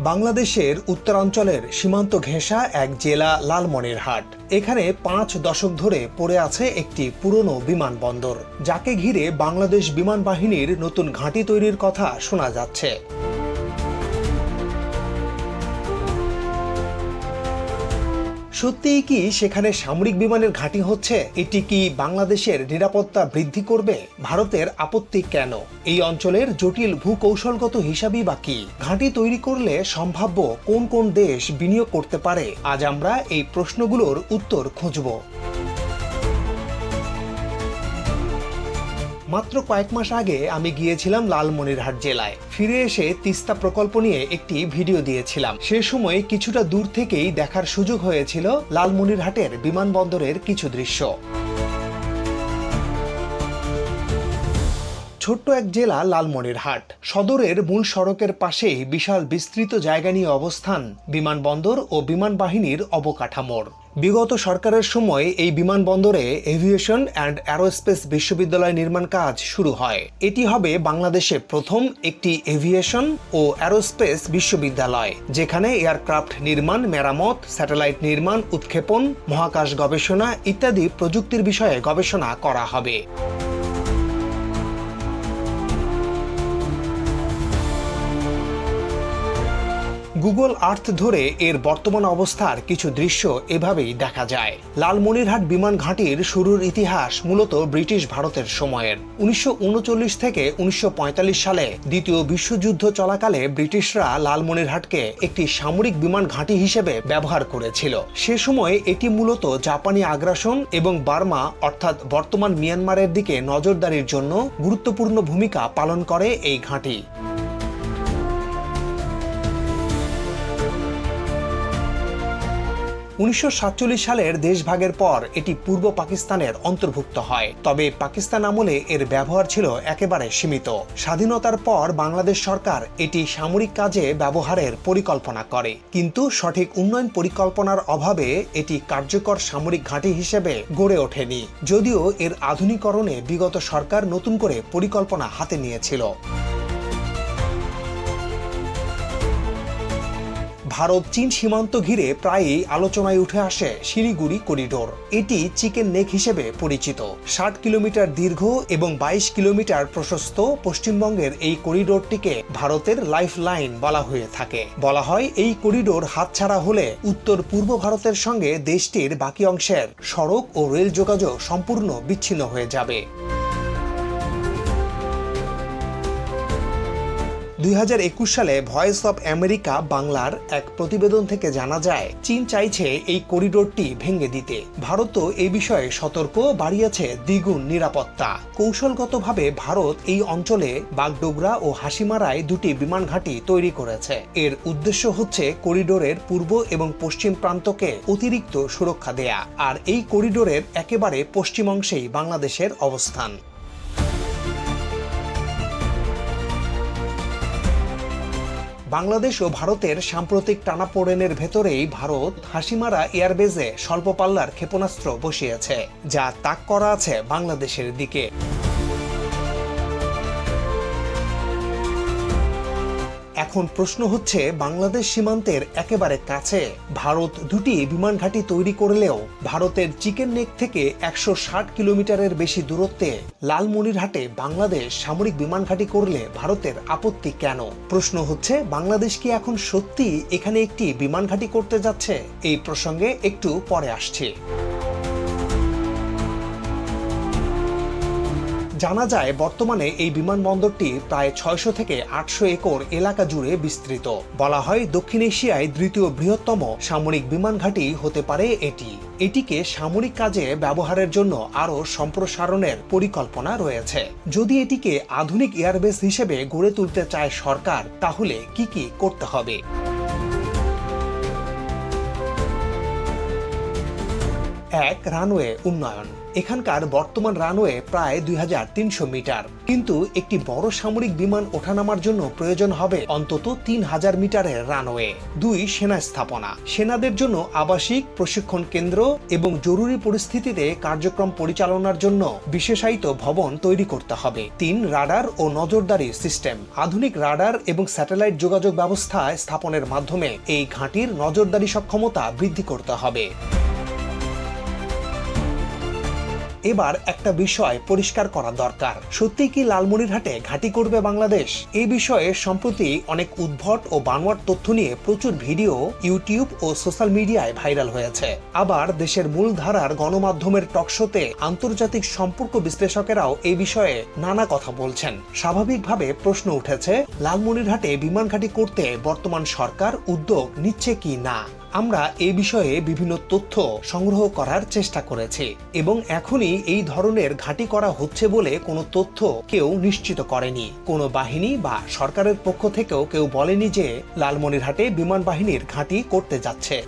বাংলাদেশের উত্তরাঞ্চলের সীমান্ত ঘেঁষা এক জেলা লালমনিরহাট। এখানে পাঁচ দশক ধরে পড়ে আছে একটি পুরনো বিমানবন্দর, যাকে ঘিরে বাংলাদেশ বিমান বাহিনীর নতুন ঘাঁটি তৈরির কথা শোনা যাচ্ছে। সত্যিই কি সেখানে সামরিক বিমানের ঘাঁটি হচ্ছে? এটি কি বাংলাদেশের নিরাপত্তা বৃদ্ধি করবে? ভারতের আপত্তি কেন? এই অঞ্চলের জটিল ভূকৌশলগত হিসাবই বাকি ঘাঁটি তৈরি করলে সম্ভাব্য কোন কোন দেশ বিনিয়োগ করতে পারে? আজ আমরা এই প্রশ্নগুলোর উত্তর খুঁজব। মাত্র কয়েক মাস আগে আমি গিয়েছিলাম লালমনিরহাট জেলায়। ফিরে এসে তিস্তা প্রকল্প নিয়ে একটি ভিডিও দিয়েছিলাম। সে সময় কিছুটা দূর থেকেই দেখার সুযোগ হয়েছিল লালমনিরহাটের বিমানবন্দরের কিছু দৃশ্য। ছোট্ট এক জেলা লালমনিরহাট। সদরের মূল সড়কের পাশেই বিশাল বিস্তৃত জায়গা নিয়ে অবস্থান বিমানবন্দর ও বিমান বাহিনীর অবকাঠামোর। বিগত সরকারের সময় এই বিমানবন্দরে এভিয়েশন অ্যান্ড অ্যারোস্পেস বিশ্ববিদ্যালয় নির্মাণ কাজ শুরু হয়। এটি হবে বাংলাদেশে প্রথম একটি এভিয়েশন ও অ্যারোস্পেস বিশ্ববিদ্যালয়, যেখানে এয়ারক্রাফট নির্মাণ, মেরামত, স্যাটেলাইট নির্মাণ, উৎক্ষেপণ, মহাকাশ গবেষণা ইত্যাদি প্রযুক্তির বিষয়ে গবেষণা করা হবে। গুগল আর্থ ধরে এর বর্তমান অবস্থার কিছু দৃশ্য এভাবেই দেখা যায়। লালমনিরহাট বিমান ঘাঁটির শুরুর ইতিহাস মূলত ব্রিটিশ ভারতের সময়ের। উনিশশো উনচল্লিশ থেকে উনিশশো পঁয়তাল্লিশ সালে দ্বিতীয় বিশ্বযুদ্ধ চলাকালে ব্রিটিশরা লালমনিরহাটকে একটি সামরিক বিমান ঘাঁটি হিসেবে ব্যবহার করেছিল। সে সময় এটি মূলত জাপানি আগ্রাসন এবং বার্মা, অর্থাৎ বর্তমান মিয়ানমারের দিকে নজরদারির জন্য গুরুত্বপূর্ণ ভূমিকা পালন করে এই ঘাঁটি। উনিশশো সাতচল্লিশ সালের দেশভাগের পর এটি পূর্ব পাকিস্তানের অন্তর্ভুক্ত হয়। তবে পাকিস্তান আমলে এর ব্যবহার ছিল একেবারে সীমিত। স্বাধীনতার পর বাংলাদেশ সরকার এটি সামরিক কাজে ব্যবহারের পরিকল্পনা করে। কিন্তু সঠিক উন্নয়ন পরিকল্পনার অভাবে এটি কার্যকর সামরিক ঘাঁটি হিসেবে গড়ে ওঠেনি। যদিও এর আধুনিকরণে বিগত সরকার নতুন করে পরিকল্পনা হাতে নিয়েছিল। ভারত চীন সীমান্ত ঘিরে প্রায়ই আলোচনায় উঠে আসে শিলিগুড়ি করিডোর। এটি চিকেন নেক হিসেবে পরিচিত। ষাট কিলোমিটার দীর্ঘ এবং বাইশ কিলোমিটার প্রশস্ত পশ্চিমবঙ্গের এই করিডোরটিকে ভারতের লাইফ লাইন বলা হয়ে থাকে। বলা হয় এই করিডোর হাতছাড়া হলে উত্তর পূর্ব ভারতের সঙ্গে দেশটির বাকি অংশের সড়ক ও রেল যোগাযোগ সম্পূর্ণ বিচ্ছিন্ন হয়ে যাবে। দুই হাজার একুশ সালে ভয়েস অব আমেরিকা বাংলার এক প্রতিবেদন থেকে জানা যায়, চীন চাইছে এই করিডোরটি ভেঙে দিতে। ভারতও এ বিষয়ে সতর্ক বাড়িয়েছে দ্বিগুণ নিরাপত্তা। কৌশলগতভাবে ভারত এই অঞ্চলে বাগডোগরা ও হাসিমারায় দুটি বিমান ঘাঁটি তৈরি করেছে। এর উদ্দেশ্য হচ্ছে করিডোরের পূর্ব এবং পশ্চিম প্রান্তকে অতিরিক্ত সুরক্ষা দেয়া, আর এই করিডোরের একেবারে পশ্চিম অংশেই বাংলাদেশের অবস্থান। বাংলাদেশ ও ভারতের সাম্প্রতিক টানাপোড়েনের ভেতরেই ভারত হাসিমারা এয়ারবেজে স্বল্প পাল্লার ক্ষেপণাস্ত্র বসিয়েছে, যা তাক করা আছে বাংলাদেশের দিকে। এখন প্রশ্ন হচ্ছে, বাংলাদেশ সীমান্তের একেবারে কাছে। ভারত দুটি বিমান ঘাঁটি তৈরি করলেও ভারতের চিকেন নেক থেকে একশো ষাট কিলোমিটারের বেশি দূরত্বে লালমনিরহাটে বাংলাদেশ সামরিক বিমান ঘাঁটি করলে ভারতের আপত্তি কেন? প্রশ্ন হচ্ছে, বাংলাদেশ কি এখন সত্যি এখানে একটি বিমান ঘাঁটি করতে যাচ্ছে? এই প্রসঙ্গে একটু পরে আসছে। জানা যায়, বর্তমানে এই বিমানবন্দরটি প্রায় ছয়শো থেকে আটশো একর এলাকা জুড়ে বিস্তৃত। বলা হয়, দক্ষিণ এশিয়ায় দ্বিতীয় বৃহত্তম সামরিক বিমান ঘাঁটি হতে পারে এটি। এটিকে সামরিক কাজে ব্যবহারের জন্য আরও সম্প্রসারণের পরিকল্পনা রয়েছে। যদি এটিকে আধুনিক এয়ারবেস হিসেবে গড়ে তুলতে চায় সরকার, তাহলে কি কি করতে হবে? এক, রানওয়ে উন্নয়ন। এখানকার বর্তমান রানওয়ে প্রায় দুই হাজার তিনশো মিটার। কিন্তু একটি বড় সামরিক বিমান ওঠানামার জন্য প্রয়োজন হবে অন্তত তিন হাজার মিটারের রানওয়ে। দুই, সেনা স্থাপনা। সেনাদের জন্য আবাসিক, প্রশিক্ষণ কেন্দ্র এবং জরুরি পরিস্থিতিতে কার্যক্রম পরিচালনার জন্য বিশেষায়িত ভবন তৈরি করতে হবে। তিন, রাডার ও নজরদারি সিস্টেম। আধুনিক রাডার এবং স্যাটেলাইট যোগাযোগ ব্যবস্থা স্থাপনের মাধ্যমে এই ঘাঁটির নজরদারি সক্ষমতা বৃদ্ধি করতে হবে। এবার একটা বিষয় পরিষ্কার করা দরকার। সত্যি কি লালমনিরহাটে ঘাঁটি করবে বাংলাদেশ? এই বিষয়ে সম্প্রতি অনেক উদ্ভট ও বানোয়ার তথ্য নিয়ে প্রচুর ভিডিও ইউটিউব ও সোশ্যাল মিডিয়ায় ভাইরাল হয়েছে। আবার দেশের মূলধারার গণমাধ্যমের টকশোতে আন্তর্জাতিক সম্পর্ক বিশ্লেষকেরাও এই বিষয়ে নানা কথা বলছেন। স্বাভাবিকভাবে প্রশ্ন উঠেছে, লালমনিরহাটে বিমান ঘাঁটি করতে বর্তমান সরকার উদ্যোগ নিচ্ছে কি না? আমরা এ বিষয়ে বিভিন্ন তথ্য সংগ্রহ করার চেষ্টা করেছি এবং এখনই এই ধরনের ঘাঁটি করা হচ্ছে বলে কোনো তথ্য কেউ নিশ্চিত করেনি। কোনো বাহিনী বা সরকারের পক্ষ থেকেও কেউ বলেনি যে লালমনিরহাটে বিমান বাহিনীর ঘাঁটি করতে যাচ্ছে।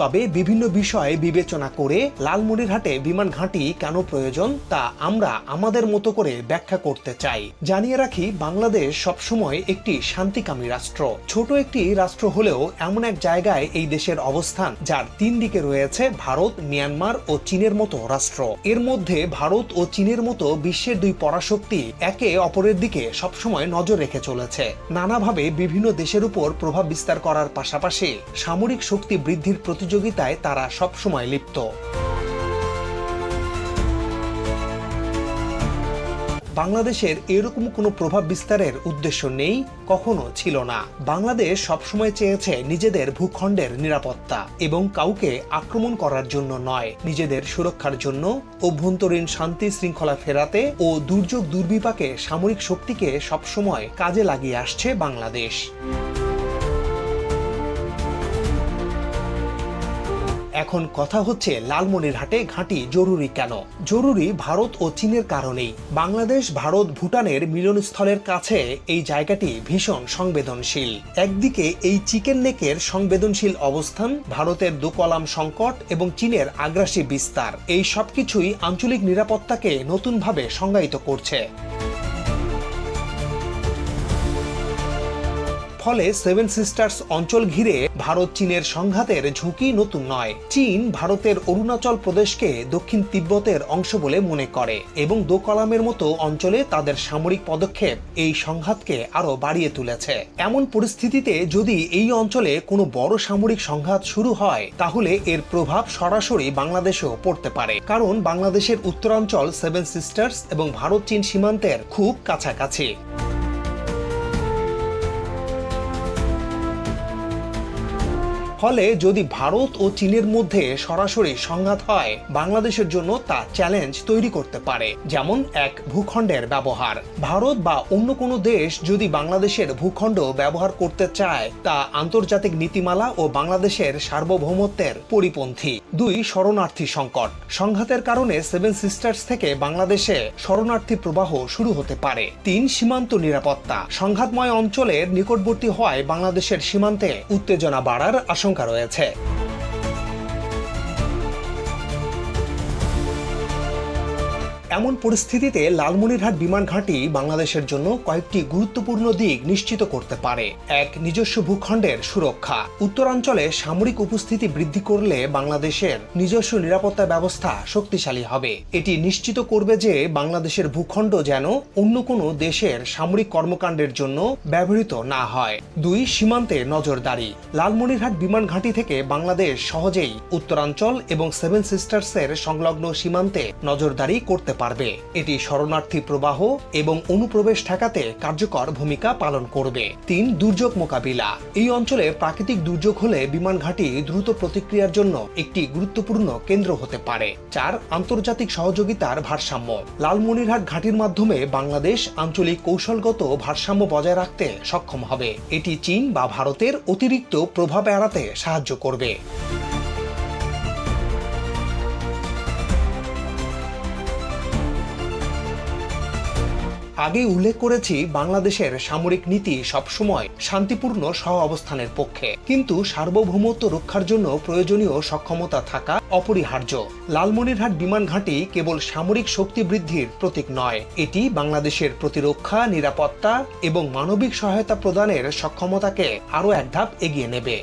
তবে বিভিন্ন বিষয় বিবেচনা করে লালমনিরহাটে বিমান ঘাঁটি কেন প্রয়োজন তা আমরা আমাদের মতো করে ব্যাখ্যা করতে চাই। জানিয়ে রাখি, বাংলাদেশ সবসময় একটি শান্তিকামী রাষ্ট্র। ছোট একটি রাষ্ট্র হলেও এমন এক জায়গায় এই দেশের অবস্থান যার তিন দিকে রয়েছে ভারত, মিয়ানমার ও চীনের মতো রাষ্ট্র। এর মধ্যে ভারত ও চীনের মতো বিশ্বের দুই পরাশক্তি একে অপরের দিকে সবসময় নজর রেখে চলেছে। নানাভাবে বিভিন্ন দেশের উপর প্রভাব বিস্তার করার পাশাপাশি সামরিক শক্তি বৃদ্ধির প্রতিযোগিতায় তারা সবসময় লিপ্ত। বাংলাদেশের এরকম কোনো প্রভাব বিস্তারের উদ্দেশ্য নেই, কখনো ছিল না। বাংলাদেশ সবসময় চেয়েছে নিজেদের ভূখণ্ডের নিরাপত্তা এবং কাউকে আক্রমণ করার জন্য নয়। নিজেদের সুরক্ষার জন্য অভ্যন্তরীণ শান্তি শৃঙ্খলা ফেরাতে ও দুর্যোগ দুর্বিপাকে সামরিক শক্তিকে সবসময় কাজে লাগিয়ে আসছে বাংলাদেশ। এখন কথা হচ্ছে লালমনিরহাটে ঘাঁটি জরুরি কেন? জরুরি ভারত ও চীনের কারণেই। বাংলাদেশ, ভারত, ভুটানের মিলনস্থলের কাছে এই জায়গাটি ভীষণ সংবেদনশীল। একদিকে এই চিকেন নেকের সংবেদনশীল অবস্থান, ভারতের দোকলাম সংকট এবং চীনের আগ্রাসী বিস্তার। এই সবকিছুই আঞ্চলিক নিরাপত্তাকে নতুনভাবে সংজ্ঞায়িত করছে। ফলে সেভেন সিস্টার্স অঞ্চল ঘিরে ভারত চীনের সংঘাতের ঝুঁকি নতুন নয়। চীন ভারতের অরুণাচল প্রদেশকে দক্ষিণ তিব্বতের অংশ বলে মনে করে এবং দোকলামের মতো অঞ্চলে তাদের সামরিক পদক্ষেপ এই সংঘাতকে আরও বাড়িয়ে তুলেছে। এমন পরিস্থিতিতে যদি এই অঞ্চলে কোনো বড় সামরিক সংঘাত শুরু হয়, তাহলে এর প্রভাব সরাসরি বাংলাদেশেও পড়তে পারে। কারণ বাংলাদেশের উত্তরাঞ্চল সেভেন সিস্টার্স এবং ভারত চীন সীমান্তের খুব কাছাকাছি। ফলে যদি ভারত ও চীনের মধ্যে সরাসরি সংঘাত হয়, বাংলাদেশের জন্য তা চ্যালেঞ্জ তৈরি করতে পারে, যেমন এক ভূখণ্ডের ব্যবহার। ভারত বা অন্য কোনো দেশ যদি বাংলাদেশের ভূখণ্ড ব্যবহার করতে চায়, তা আন্তর্জাতিক নীতিমালা ও বাংলাদেশের সার্বভৌমত্বের পরিপন্থী। দুই, শরণার্থী সংকট। সংঘাতের কারণে সেভেন সিস্টার্স থেকে বাংলাদেশে শরণার্থী প্রবাহ শুরু হতে পারে। তিন, সীমান্ত নিরাপত্তা। সংঘাতময় অঞ্চলের নিকটবর্তী হওয়ায় বাংলাদেশের সীমান্তে উত্তেজনা বাড়ার আশঙ্কা রয়েছে। এমন পরিস্থিতিতে লালমনিরহাট বিমান ঘাঁটি বাংলাদেশের জন্য কয়েকটি গুরুত্বপূর্ণ দিক নিশ্চিত করতে পারে। এক, নিজস্ব ভূখণ্ডের সুরক্ষা। উত্তরাঞ্চলে সামরিক উপস্থিতি বৃদ্ধি করলে বাংলাদেশের নিজস্ব নিরাপত্তা ব্যবস্থা শক্তিশালী হবে। এটি নিশ্চিত করবে যে বাংলাদেশের ভূখণ্ড যেন অন্য কোনো দেশের সামরিক কর্মকাণ্ডের জন্য ব্যবহৃত না হয়। দুই, সীমান্তে নজরদারি। লালমনিরহাট বিমান ঘাঁটি থেকে বাংলাদেশ সহজেই উত্তরাঞ্চল এবং সেভেন সিস্টার্সের সংলগ্ন সীমান্তে নজরদারি করতে পারবে। এটি শরণার্থী প্রবাহ এবং অনুপ্রবেশ ঠেকাতে কার্যকর ভূমিকা পালন করবে। তিন, দুর্যোগ মোকাবিলা। এই অঞ্চলে প্রাকৃতিক দুর্যোগ হলে বিমান ঘাঁটি দ্রুত প্রতিক্রিয়ার জন্য একটি গুরুত্বপূর্ণ কেন্দ্র হতে পারে। চার, আন্তর্জাতিক সহযোগিতার ভারসাম্য। লালমনিরহাট ঘাঁটির মাধ্যমে বাংলাদেশ আঞ্চলিক কৌশলগত ভারসাম্য বজায় রাখতে সক্ষম হবে। এটি চীন বা ভারতের অতিরিক্ত প্রভাব এড়াতে সাহায্য করবে। আগেই উল্লেখ করেছি, বাংলাদেশের সামরিক নীতি সবসময় শান্তিপূর্ণ সহ অবস্থানের পক্ষে। কিন্তু সার্বভৌমত্ব রক্ষার জন্য প্রয়োজনীয় সক্ষমতা থাকা অপরিহার্য। লালমনিরহাট বিমান ঘাঁটি কেবল সামরিক শক্তি বৃদ্ধির প্রতীক নয়, এটি বাংলাদেশের প্রতিরক্ষা, নিরাপত্তা এবং মানবিক সহায়তা প্রদানের সক্ষমতাকে আরও এক ধাপ এগিয়ে নেবে।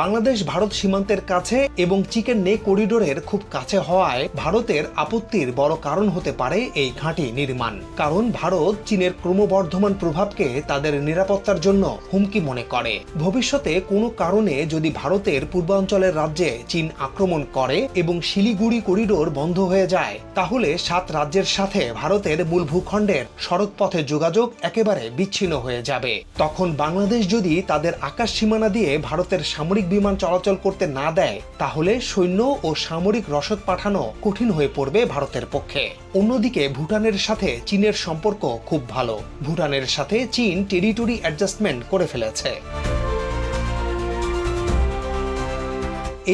বাংলাদেশ, ভারত সীমান্তের কাছে এবং চিকেন নে করিডোরের খুব কাছে হওয়ায় ভারতের আপত্তির বড় কারণ হতে পারে এই ঘাঁটি নির্মাণ। কারণ ভারত চীনের ক্রমবর্ধমান প্রভাবকে তাদের নিরাপত্তার জন্য হুমকি মনে করে। ভবিষ্যতে কোনো কারণে যদি ভারতের পূর্বাঞ্চলের রাজ্যে চীন আক্রমণ করে এবং শিলিগুড়ি করিডোর বন্ধ হয়ে যায়, তাহলে সাত রাজ্যের সাথে ভারতের মূল ভূখণ্ডের সড়ক পথে যোগাযোগ একেবারে বিচ্ছিন্ন হয়ে যাবে। তখন বাংলাদেশ যদি তাদের আকাশ সীমানা দিয়ে ভারতের সামরিক বিমান চলাচল করতে না দেয়, তাহলে সৈন্য ও সামরিক রসদ পাঠানো কঠিন হয়ে পড়বে ভারতের পক্ষে। অন্যদিকে ভুটানের সাথে চীনের সম্পর্ক খুব ভালো। ভুটানের সাথে চীন টেরিটরি অ্যাডজাস্টমেন্ট করে ফেলেছে।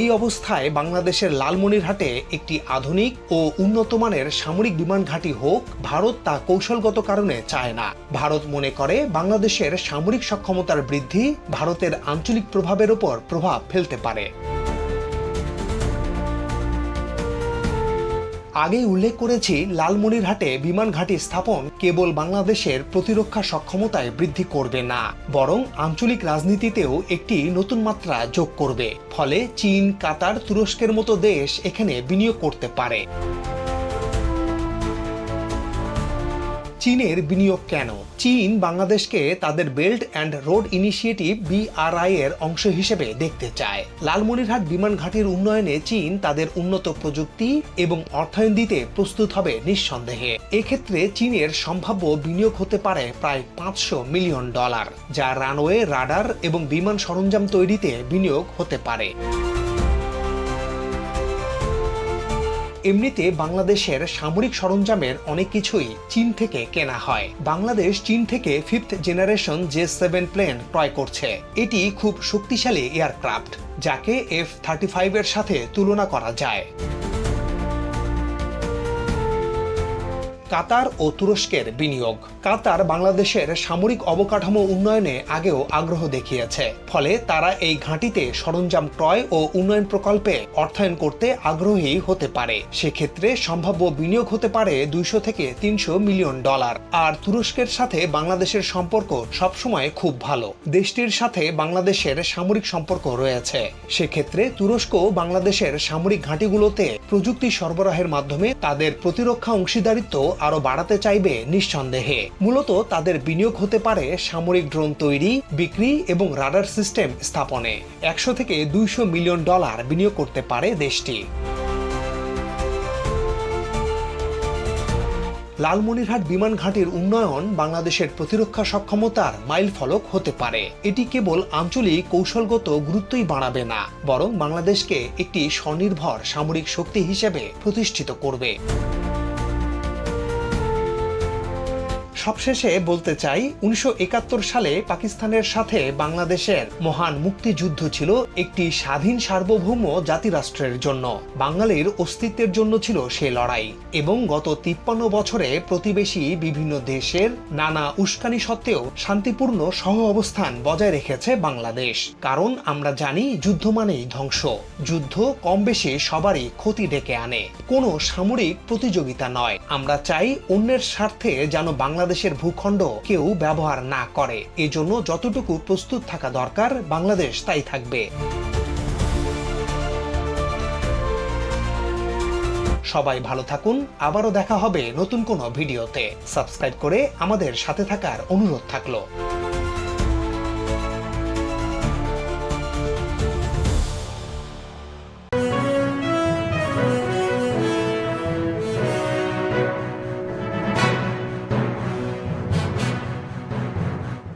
এই অবস্থায় বাংলাদেশের লালমনিরহাটে একটি আধুনিক ও উন্নতমানের সামরিক বিমান ঘাঁটি হোক, ভারত তা কৌশলগত কারণে চায় না। ভারত মনে করে বাংলাদেশের সামরিক সক্ষমতার বৃদ্ধি ভারতের আঞ্চলিক প্রভাবের ওপর প্রভাব ফেলতে পারে। আগেই উল্লেখ করেছি, লালমনিরহাটে বিমান ঘাঁটি স্থাপন কেবল বাংলাদেশের প্রতিরক্ষা সক্ষমতায় বৃদ্ধি করবে না, বরং আঞ্চলিক রাজনীতিতেও একটি নতুন মাত্রা যোগ করবে। ফলে চীন, কাতার, তুরস্কের মতো দেশ এখানে বিনিয়োগ করতে পারে। চীনের বিনিয়োগ কেন? চীন বাংলাদেশকে তাদের belt and road initiative BRI এর অংশ হিসেবে দেখতে চায়। লালমনিরহাট বিমান ঘাটির উন্নয়নে চীন তাদের উন্নত প্রযুক্তি এবং অর্থায়ন দিতে প্রস্তুত হবে নিঃসন্দেহে। এক্ষেত্রে চীনের সম্ভাব্য বিনিয়োগ হতে পারে প্রায় পাঁচশো মিলিয়ন ডলার, যা রানওয়ে, রাডার এবং বিমান সরঞ্জাম তৈরিতে বিনিয়োগ হতে পারে। এমনিতে বাংলাদেশের সামরিক সরঞ্জামের অনেক কিছুই চীন থেকে কেনা হয়। বাংলাদেশ চীন থেকে fifth generation J seven plane ক্রয় করছে। এটি খুব শক্তিশালী এয়ারক্রাফট, যাকে এফ থার্টি ফাইভের সাথে তুলনা করা যায়। কাতার ও তুরস্কের বিনিয়োগ। কাতার বাংলাদেশের সামরিক অবকাঠামো উন্নয়নে আগেও আগ্রহ দেখিয়েছে। ফলে তারা এই ঘাঁটিতে সরঞ্জাম ক্রয় ও উন্নয়ন প্রকল্পে অর্থায়ন করতে আগ্রহী হতে পারে। সেক্ষেত্রে সম্ভাব্য বিনিয়োগ হতে পারে দুইশো থেকে তিনশো মিলিয়ন ডলার। আর তুরস্কের সাথে বাংলাদেশের সম্পর্ক সবসময় খুব ভালো। দেশটির সাথে বাংলাদেশের সামরিক সম্পর্ক রয়েছে। সেক্ষেত্রে তুরস্ক বাংলাদেশের সামরিক ঘাঁটিগুলোতে প্রযুক্তি সরবরাহের মাধ্যমে তাদের প্রতিরক্ষা অংশীদারিত্ব আরও বাড়াতে চাইবে নিঃসন্দেহে। মূলত তাদের বিনিয়োগ হতে পারে সামরিক ড্রোন তৈরি, বিক্রি এবং রাডার সিস্টেম স্থাপনে। একশো থেকে দুইশো মিলিয়ন ডলার বিনিয়োগ করতে পারে দেশটি। লালমনিরহাট বিমান ঘাঁটির উন্নয়ন বাংলাদেশের প্রতিরক্ষা সক্ষমতার মাইল ফলক হতে পারে। এটি কেবল আঞ্চলিক কৌশলগত গুরুত্বই বাড়াবে না, বরং বাংলাদেশকে একটি স্বনির্ভর সামরিক শক্তি হিসেবে প্রতিষ্ঠিত করবে। সবশেষে বলতে চাই, উনিশশো একাত্তর সালে পাকিস্তানের সাথে বাংলাদেশের মহান মুক্তিযুদ্ধ ছিল একটি স্বাধীন সার্বভৌম জাতিরাষ্ট্রের জন্য। বাঙালির অস্তিত্বের জন্য ছিল সে লড়াই এবং গত তিপ্পান্ন বছরে প্রতিবেশী বিভিন্ন দেশের নানা উস্কানি সত্ত্বেও শান্তিপূর্ণ সহ অবস্থান বজায় রেখেছে বাংলাদেশ। কারণ আমরা জানি, যুদ্ধ মানেই ধ্বংস। যুদ্ধ কম বেশি সবারই ক্ষতি ডেকে আনে। কোনো সামরিক প্রতিযোগিতা নয়। আমরা চাই অন্যের স্বার্থে যেন বাংলাদেশের ভূখণ্ড কেউ ব্যবহার না করে। এজন্য যতটুকু প্রস্তুত থাকা দরকার, বাংলাদেশ তাই থাকবে। সবাই ভালো থাকুন, আবারও দেখা হবে নতুন কোনো ভিডিওতে। সাবস্ক্রাইব করে আমাদের সাথে থাকার অনুরোধ থাকল।